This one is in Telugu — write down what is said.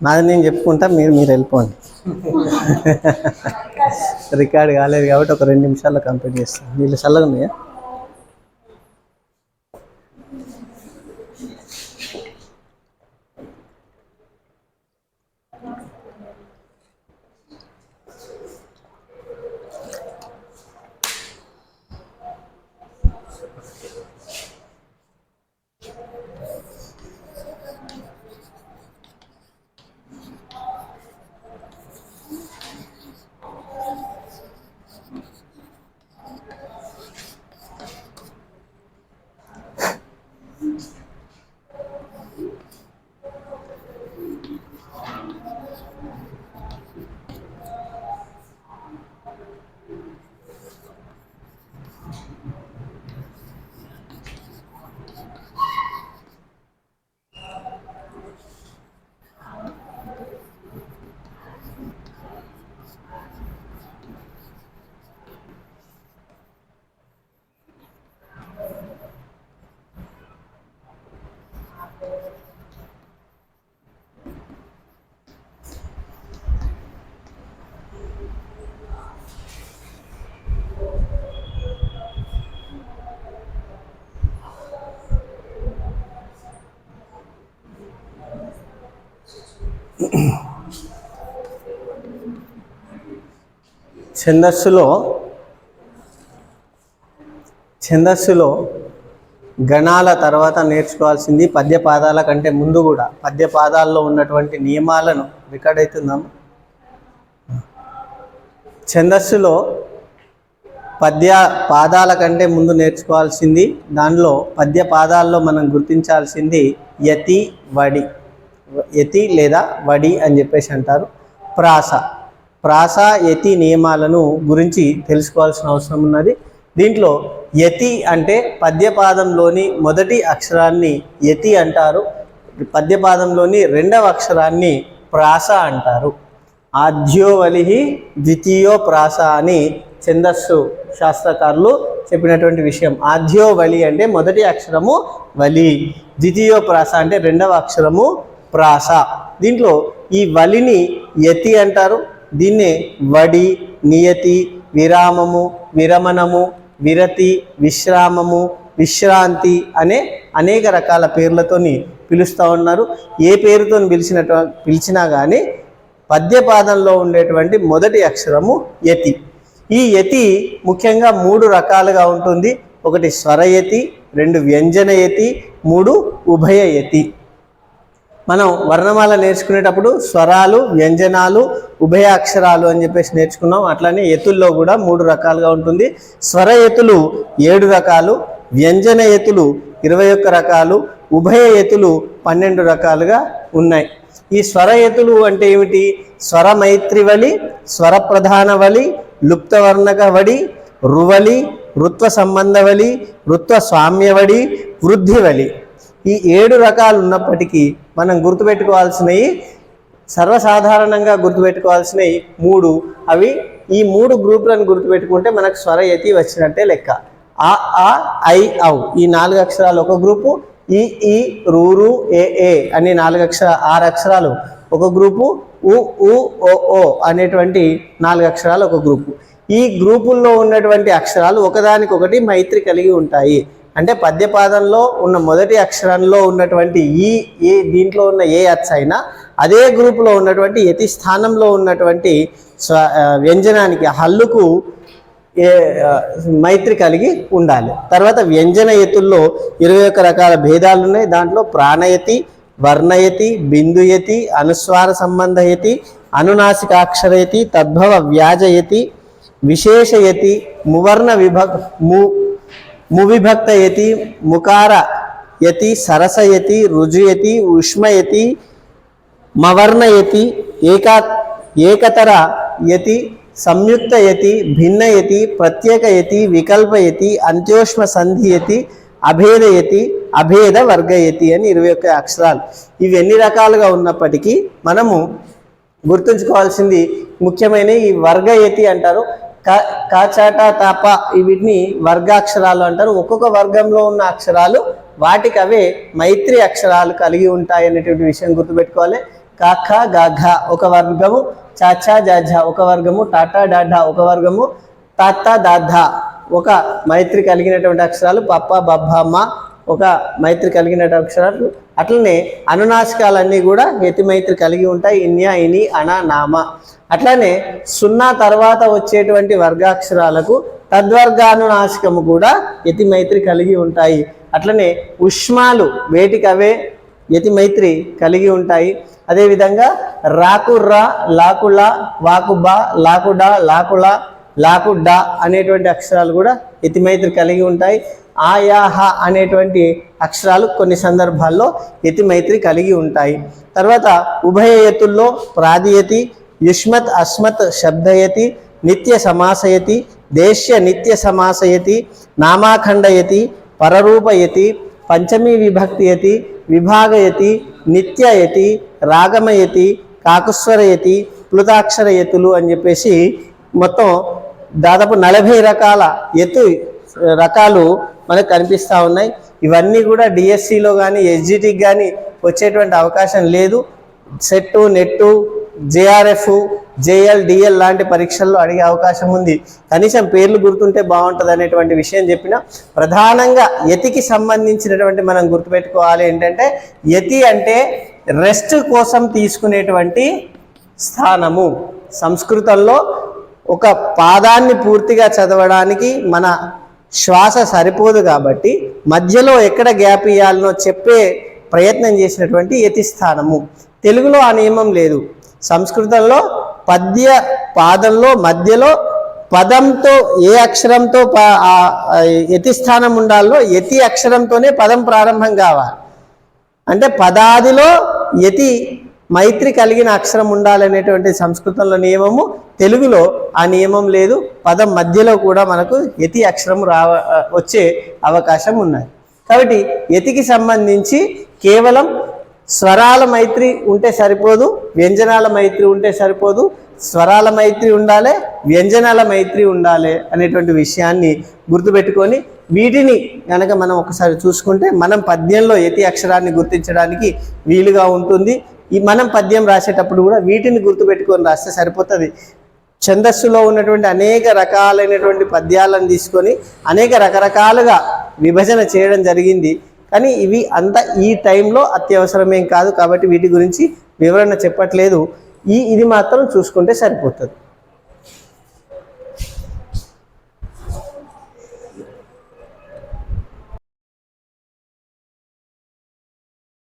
నాది నేను చెప్పుకుంటా మీరు మీరు వెళ్ళిపోండి. రికార్డ్ కాలేదు కాబట్టి ఒక రెండు నిమిషాల్లో కంప్లీట్ చేస్తాను. వీళ్ళు చల్లగా ఉన్నాయా ఛందస్సులో ఛందస్సులో గణాల తర్వాత నేర్చుకోవాల్సింది పద్యపాదాల కంటే ముందు కూడా. పద్యపాదాల్లో ఉన్నటువంటి నియమాలను రికార్డ్ అవుతున్నాము. ఛందస్సులో పద్య పాదాల కంటే ముందు నేర్చుకోవాల్సింది దానిలో పద్య పాదాల్లో మనం గుర్తించాల్సింది యతి వడి. యతి లేదా వడి అని చెప్పేసి అంటారు. ప్రాస. ప్రాస యతి నియమాలను గురించి తెలుసుకోవాల్సిన అవసరం ఉన్నది. దీంట్లో యతి అంటే పద్యపాదంలోని మొదటి అక్షరాన్ని యతి అంటారు పద్యపాదంలోని రెండవ అక్షరాన్ని ప్రాస అంటారు. ఆద్యోవలి ద్వితీయో ప్రాస అని ఛందస్సు శాస్త్రకారులు చెప్పినటువంటి విషయం. ఆద్యోవలి అంటే మొదటి అక్షరము వలి ద్వితీయో ప్రాస అంటే రెండవ అక్షరము ప్రాస. దీంట్లో ఈ వలిని యతి అంటారు దీన్నే వడి నియతి విరామము విరమణము విరతి విశ్రామము విశ్రాంతి అనే అనేక రకాల పేర్లతోని పిలుస్తూ ఉన్నారు. ఏ పేరుతో పిలిచినట్టు పిలిచినా కానీ పద్యపాదంలో ఉండేటువంటి మొదటి అక్షరము యతి. ఈ యతి ముఖ్యంగా మూడు రకాలుగా ఉంటుంది. ఒకటి స్వరయతి రెండు వ్యంజన యతి మూడు ఉభయ యతి. మనం వర్ణమాల నేర్చుకునేటప్పుడు స్వరాలు వ్యంజనాలు ఉభయ అక్షరాలు అని చెప్పేసి నేర్చుకున్నాం. అట్లానే ఎతుల్లో కూడా మూడు రకాలుగా ఉంటుంది. స్వర ఎతులు ఏడు రకాలు వ్యంజన ఎతులు ఇరవై ఒక్క రకాలు ఉభయ ఎతులు పన్నెండు రకాలుగా ఉన్నాయి. ఈ స్వర ఎతులు అంటే ఏమిటి? స్వర మైత్రివలి స్వర ప్రధానవలి లుప్తవర్ణక వడి రువలి ఋత్వ సంబంధవలి ఋత్వ స్వామ్యవడి వృద్ధివలి ఈ ఏడు రకాలు ఉన్నప్పటికీ మనం గుర్తుపెట్టుకోవాల్సినవి సర్వసాధారణంగా గుర్తుపెట్టుకోవాల్సినవి మూడు. అవి ఈ మూడు గ్రూపులను గుర్తుపెట్టుకుంటే మనకు స్వరయతి వచ్చినట్టే లెక్క. ఆ ఆ ఐ ఔ. ఈ నాలుగు అక్షరాలు ఒక గ్రూపు. ఈ ఈ రూరు ఏ ఏ అనే నాలుగు అక్షర ఆరు అక్షరాలు ఒక గ్రూపు. ఉ ఉ ఓ ఓ అనేటువంటి నాలుగు అక్షరాలు ఒక గ్రూపు. ఈ గ్రూపుల్లో ఉన్నటువంటి అక్షరాలు ఒకదానికొకటి మైత్రి కలిగి ఉంటాయి. అంటే పద్యపాదంలో ఉన్న మొదటి అక్షరంలో ఉన్నటువంటి ఈ ఏ దీంట్లో ఉన్న ఏ అచ్చ అయినా అదే గ్రూపులో ఉన్నటువంటి యతి స్థానంలో ఉన్నటువంటి స్వ వ్యంజనానికి హల్లుకు ఏ మైత్రి కలిగి ఉండాలి. తర్వాత వ్యంజన యతుల్లో ఇరవై ఒక్క రకాల భేదాలు ఉన్నాయి. దాంట్లో ప్రాణయతి వర్ణయతి బిందుయతి అనుస్వార సంబంధయతి అనునాసికాక్షరయతి తద్భవ వ్యాజయతి విశేషయతి మువర్ణ విభక్ ము మువిభక్తయతి ముకార యతి సరసయతి రుజుయతి ఉష్మయతి మవర్ణయతి ఏకా ఏకతర యతి సంయుక్త యతి భిన్న భిన్నయతి ప్రత్యేకయతి వికల్పయతి అంత్యోష్మ సంధియతి అభేదయతి అభేద వర్గయతి అని ఇరవై ఒక్క అక్షరాలు. ఇవి ఎన్ని రకాలుగా ఉన్నప్పటికీ మనము గుర్తుంచుకోవాల్సింది ముఖ్యమైన ఈ వర్గయతి అంటారు. కాచాట తాప వీటిని వర్గాక్షరాలు అంటారు. ఒక్కొక్క వర్గంలో ఉన్న అక్షరాలు వాటికి అవే మైత్రి అక్షరాలు కలిగి ఉంటాయి అనేటువంటి విషయం గుర్తుపెట్టుకోవాలి. కాఖ గాఘ ఒక వర్గము చాచా జాఝ ఒక వర్గము టాటా డాఢా ఒక వర్గము తాత దాధ ఒక మైత్రి కలిగినటువంటి అక్షరాలు పప్ప బబ్బమ్మ ఒక మైత్రి కలిగిన అక్షరాలు. అట్లనే అనునాశకాలన్నీ కూడా యతి మైత్రి కలిగి ఉంటాయి. ఇన్యా ఇని అన నామ. అట్లనే సున్నా తర్వాత వచ్చేటువంటి వర్గాక్షరాలకు తద్వర్గానునాశకము కూడా యతి మైత్రి కలిగి ఉంటాయి. అట్లనే ఉష్మాలు వేటికవే యతి మైత్రి కలిగి ఉంటాయి. అదేవిధంగా రాకుర్రా లాకుళ వాకుబా లాకుడా లాకుళ లాకుడ్డా అనేటువంటి అక్షరాలు కూడా యతి మైత్రి కలిగి ఉంటాయి. ఆయాహ అనేటువంటి అక్షరాలు కొన్ని సందర్భాల్లో యతిమైత్రి కలిగి ఉంటాయి. తర్వాత ఉభయ యతుల్లో ప్రాదియతి యుష్మత్ అస్మత్ శబ్దయతి నిత్య సమాసయతి దేశ్య నిత్య సమాసయతి నామాఖండయతి పరరూపయతి పంచమీ విభక్తియతి విభాగయతి నిత్యయతి రాగమయతి కాకుస్వరయతి ప్లుతాక్షరయతులు అని చెప్పేసి మొత్తం దాదాపు నలభై రకాల ఎత్తు రకాలు మనకు కనిపిస్తూ ఉన్నాయి. ఇవన్నీ కూడా డిఎస్సిలో కానీ ఎస్జిటికి కానీ వచ్చేటువంటి అవకాశం లేదు. SET NET JRF JL DL లాంటి పరీక్షల్లో అడిగే అవకాశం ఉంది. కనీసం పేర్లు గుర్తుంటే బాగుంటుంది అనేటువంటి విషయం చెప్పిన ప్రధానంగా యతికి సంబంధించినటువంటి మనం గుర్తుపెట్టుకోవాలి ఏంటంటే యతి అంటే రెస్ట్ కోసం తీసుకునేటువంటి స్థానము. సంస్కృతంలో ఒక పాదాన్ని పూర్తిగా చదవడానికి మన శ్వాస సరిపోదు కాబట్టి మధ్యలో ఎక్కడ గ్యాప్ ఇవ్వాలనో చెప్పే ప్రయత్నం చేసినటువంటి యతిస్థానము. తెలుగులో ఆ నియమం లేదు. సంస్కృతంలో పద్య పాదంలో మధ్యలో పదంతో ఏ అక్షరంతో ప- ఉండాలో యతి అక్షరంతోనే పదం ప్రారంభం కావాలి. అంటే పదాదిలో యతి మైత్రి కలిగిన అక్షరం ఉండాలనేటువంటి సంస్కృతంలో నియమము తెలుగులో ఆ నియమం లేదు. పదం మధ్యలో కూడా మనకు యతి అక్షరం రావ వచ్చే అవకాశం ఉన్నది. కాబట్టి యతికి సంబంధించి కేవలం స్వరాల మైత్రి ఉంటే సరిపోదు వ్యంజనాల మైత్రి ఉంటే సరిపోదు. స్వరాల మైత్రి ఉండాలి వ్యంజనాల మైత్రి ఉండాలి అనేటువంటి విషయాన్ని గుర్తుపెట్టుకొని వీటిని కనుక మనం ఒకసారి చూసుకుంటే మనం పద్యంలో యతి అక్షరాన్ని గుర్తించడానికి వీలుగా ఉంటుంది. ఈ మనం పద్యం రాసేటప్పుడు కూడా వీటిని గుర్తుపెట్టుకొని రాస్తే సరిపోతుంది. ఛందస్సులో ఉన్నటువంటి అనేక రకాలైనటువంటి పద్యాలను తీసుకొని అనేక రకరకాలుగా విభజన చేయడం జరిగింది. కానీ ఇవి అంత ఈ టైంలో అత్యవసరమేం కాదు కాబట్టి వీటి గురించి వివరణ చెప్పట్లేదు. ఈ ఇది మాత్రం చూసుకుంటే సరిపోతుంది.